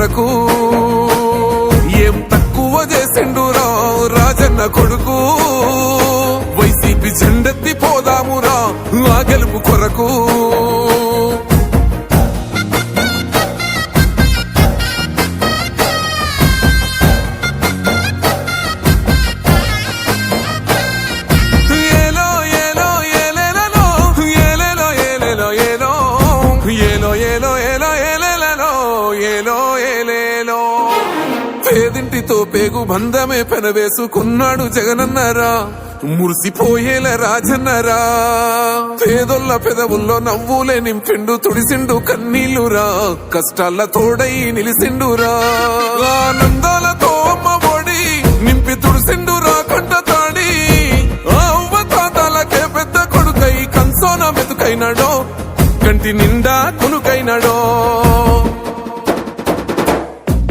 కొరకు. ఏం తక్కువ చేసిండురా రాజన్న కొడుకు. వైసీపీ జెండెత్తి పోదామురా ఆ గెలుపు కొరకు. పేగు బంధమే పెనవేసుకున్నాడు జగనన్నరా. మురిసిపోయేల రాజన్నరా. పేదొల్ల పెదవుల్లో నవ్వులే నింపిండు తుడిసిండు కన్నీళ్ళురా కష్టాల తోడై నిలిసిండురా. ఆనందాలతో అమ్మ ఒడి నింపి తుడిసిండురా కంట తాడి. ఆ అవ్వ తాతాలకే పెద్ద కొడుకై కంసోన మెతుకైనాడో కంటి నిండా కునుకైనాడో.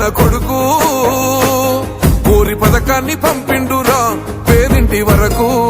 రాజన్న కొడుకు. ఊరి పథకాన్ని పంపిండురా పేరింటి వరకు.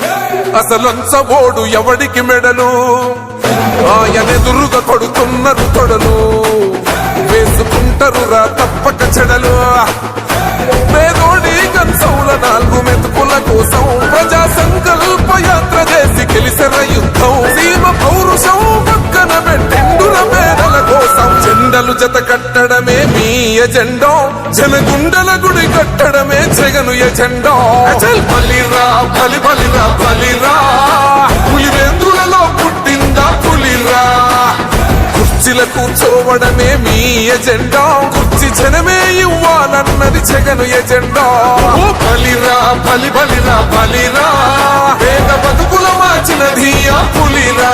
అసలంచబోడు ఎవడికి మెడలు? ఆయనెదురుగా కొడుతున్నారు తొడలు. వేసుకుంటారు రా తప్పక చెడలు. జెండలు జత కట్టడమే మీ ఎజెండా. జనగుండల గుడి కట్టడమే జగను ఎజెండా. అచల్. బలిరా బలి బలిరా. బలిరా పులివెందులలో పుట్టిందా పులిరా. కుర్చీల కూర్చోవడమే మీ ఎజెండా. కుర్చీ జనమే ఇవ్వాలన్నది జగను ఎజెండా. బలిరా బలి బలిరా. బలిరా పేద బతుకుల మార్చినది ఆ పులిరా.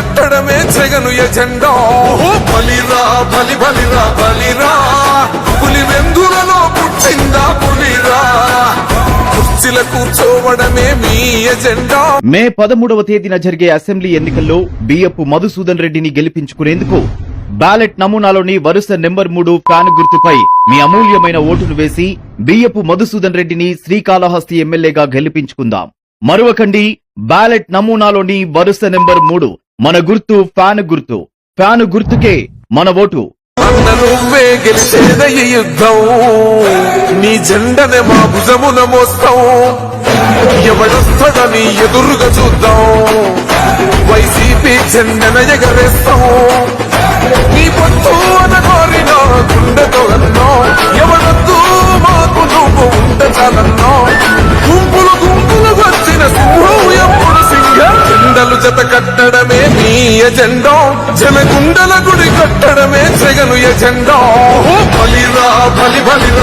కట్టడమే జగను ఎజెండా. బలిరా బలి బలిరా బలిరా. పులి వెందులలో పుట్టిందా పులిరా? కుర్చీల కూర్చోవడమే మీ ఎజెండా. మే పదమూడవ తేదీన జరిగే అసెంబ్లీ ఎన్నికల్లో బియ్యపు మధుసూదన్ రెడ్డిని గెలిపించుకునేందుకు బ్యాలెట్ నమూనాలోని వరుస నెంబర్ మూడు ఫ్యాన్ గుర్తుపై మీ అమూల్యమైన ఓటును వేసి బియ్యపు మధుసూదన్ రెడ్డిని శ్రీకాళహస్తి ఎమ్మెల్యేగా గెలిపించుకుందాం. మరొకండి బ్యాలెట్ నమూనాలోని వరుస నెంబర్ మూడు మన గుర్తు ఫ్యాన్ గుర్తు. ఫ్యాన్ గుర్తుకే మన ఓటు. నువ్వే గెలిచేద ఈ యుద్ధం. నీ జెండనే మా భుజమున మోస్తాం. ఎవడొస్తాడని ఎదురుగా చూద్దాం. వైసీపీ జెండన ఎగరేస్తాం. నీ పొత్తు అన కోరిన గుండెతో అన్నో. ఎవరొద్దు ఎజెండో? జనగుండల గుడి కట్టడమే జగను ఎజెండా. బలిరా బలి బలిరా.